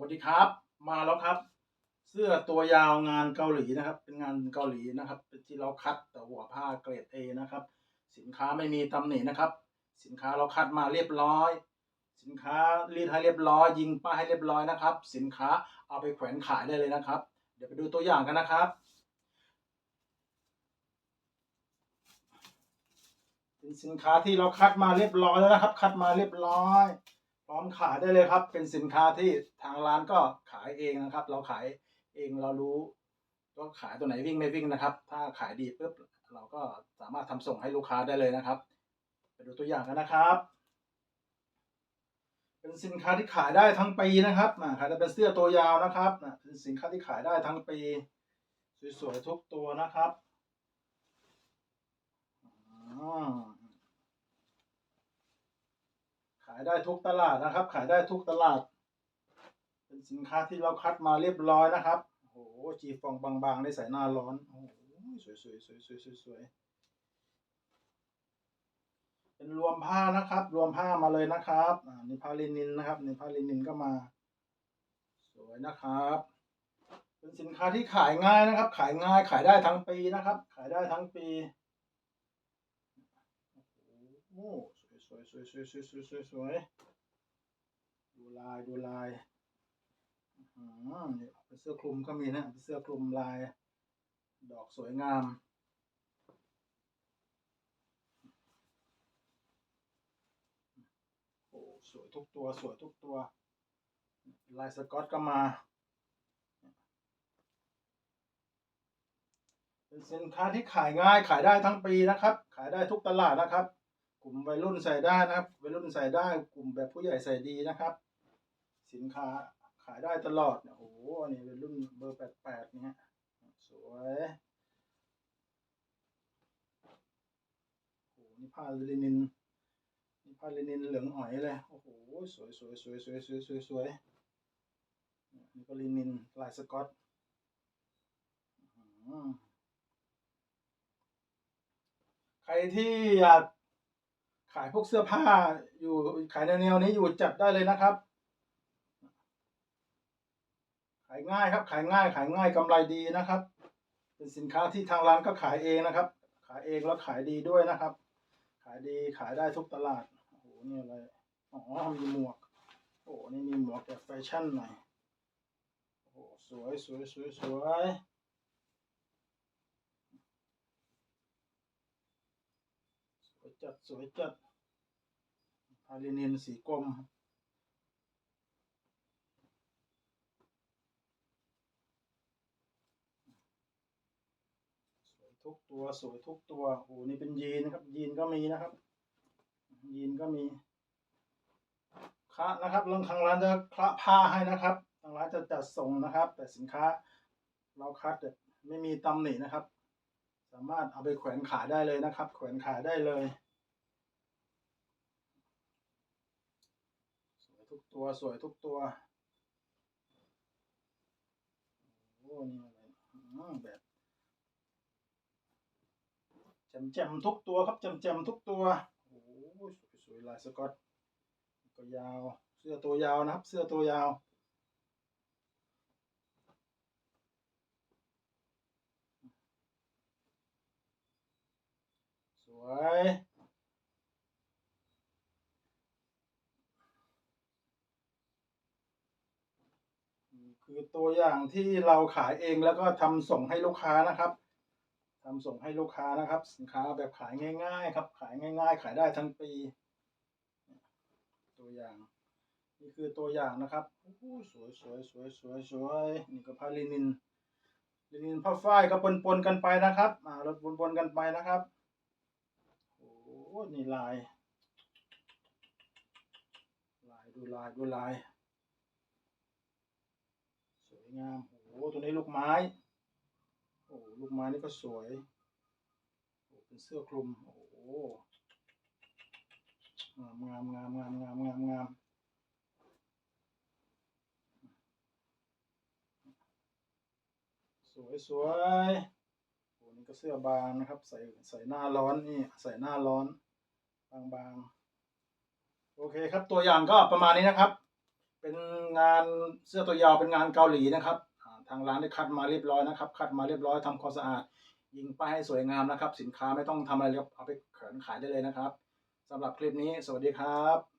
วัสดีครับ มาแล้วครับ เสื้อตัวยาวงานเกาหลีนะครับ เป็นงานเกาหลีนะครับ เป็นที่เราคัดแต่หัวผ้าเกรด A นะครับ สินค้าไม่มีตำหนินะครับ สินค้าเราคัดมาเรียบร้อย สินค้ารีดให้เรียบร้อย ยิงป้ายให้เรียบร้อยนะครับ สินค้าเอาไปแขวนขายได้เลยนะครับ เดี๋ยวไปดูตัวอย่างกันนะครับเป็นสินค้าที่เราคัดมาเรียบร้อยแล้วนะครับ คัดมาเรียบร้อย พร้อมขายได้เลยครับ เป็นสินค้าที่ทางร้านก็ขายเองนะครับ เราขายเองเรารู้ว่าขายตัวไหนวิ่งไม่วิ่งนะครับ ถ้าขายดีปุ๊บเราก็สามารถทำส่งให้ลูกค้าได้เลยนะครับ ไปดูตัวอย่างกันนะครับ เป็นสินค้าที่ขายได้ทั้งปีนะครับอ่าขายได้เป็นเสื้อตัวยาวนะครับเป็นสินค้าที่ขายได้ทั้งปีสวยๆทุกตัวนะครับอ่า ขายได้ทุกตลาดนะครับ ขายได้ทุกตลาด เป็นสินค้าที่เราคัดมาเรียบร้อยนะครับโอ้โหจีฟองบางๆได้ใส่หน้าร้อนโอ้โหสวยๆสวยๆสวยๆสวยเป็นรวมผ้านะครับ รวมผ้ามาเลยนะครับอ่านี่ผ้าลินินนะครับนี่ผ้าลินินก็มา สวยนะครับ เป็นสินค้าที่ขายง่ายนะครับ ขายง่ายขายได้ทั้งปีนะครับ ขายได้ทั้งปีโอ้ สวยสวยสวยสวยสวยสวยสวยดูลายดูลายอืมเป็นเสื้อคลุมก็มีนะเป็นเสื้อคลุมลาย ดอกสวยงามโอ้สวยทุกตัวสวยทุกตัว ลายสกอตก็มา เป็นสินค้าที่ขายง่ายขายได้ทั้งปีนะครับ ขายได้ทุกตลาดนะครับ ลุ่มวัยรุ่นใส่ได้นะครับวัยรุ่นใส่ได้ กลุ่มแบบผู้ใหญ่ใส่ดีนะครับ สินค้าขายได้ตลอดเนี่ยโอ้โหอันนี้วัยรุ่นเบอร์แปดแปดเนี่ยสวยโอ้โหนี่ผ้าลินินนี่ผ้าลินินเหลืองอ๋อยเลยโอ้โหสวยสวยสวยสวยสวยสวยสวยนี่ก็ลินินลายสกอตใครที่อยาก ขายพวกเสื้อผ้าอยู่ขายแนวๆนี้อยู่จัดได้เลยนะครับ ขายง่ายครับ ขายง่าย ขายง่ายกำไรดีนะครับ เป็นสินค้าที่ทางร้านก็ขายเองนะครับ ขายเองแล้วขายดีด้วยนะครับ ขายดีขายได้ทุกตลาดโอ้โหนี่อะไรอ๋อมีหมวก โอ้โหนี่มีหมวกแบบแฟชั่นหน่อยโอ้โหสวยสวยสวยสวยสวยจัดสวยจัด พาลินินสีกรมสวยทุกตัวสวยทุกตัวโอ้โหนี่เป็นยีนนะครับ ยีนก็มีนะครับ ยีนก็มีคะนะครับลงทางร้านจะคละผ้าให้นะครับ ทางร้านจะจัดส่งนะครับ แต่สินค้าเราคัดแต่ไม่มีตำหนินะครับ สามารถเอาไปแขวนขายได้เลยนะครับ แขวนขายได้เลย สวย ทุกตัวสวยทุกตัว โอ้นี่อะไรอืมแบบแจ่มๆทุกตัวครับแจ่มๆทุกตัว โอ้สวยๆลายสกอตก็ยาว เสื้อตัวยาวนะครับ เสื้อตัวยาวสวย คือตัวอย่างที่เราขายเองแล้วก็ทำส่งให้ลูกค้านะครับทำส่งให้ลูกค้านะครับ สินค้าแบบขายง่าย ๆ ครับ ขายง่าย ๆ ขายได้ทั้งปี ตัวอย่าง นี่คือตัวอย่างนะครับโอ้สวยสวยสวยสวยสวยนี่ก็ผ้าลินินลินินผ้าฝ้ายก็ปนปนกันไปนะครับอ่ารถปนปนกันไปนะครับโอ้โหนี่ลาย ลายดูลายดูลาย วยงาม โอ้โหตัวนี้ลูกไม้ โอ้โหลูกไม้นี่ก็สวย โอ้เป็นเสื้อคลุม โอ้โหงามงามงามงามงามงามงามสวยสวยโอ้นี่ก็เสื้อบางนะครับ ใส่ใส่หน้าร้อนนี่ ใส่หน้าร้อน บางบางๆโอเคครับตัวอย่างก็ประมาณนี้นะครับ เป็นงานเสื้อตัวยาวเป็นงานเกาหลีนะครับทางร้านได้คัดมาเรียบร้อยนะครับ คัดมาเรียบร้อยทำความสะอาด ยิงป้ายให้สวยงามนะครับ สินค้าไม่ต้องทำอะไรเลยเอาไปเขินขายได้เลยนะครับสำหรับคลิปนี้สวัสดีครับ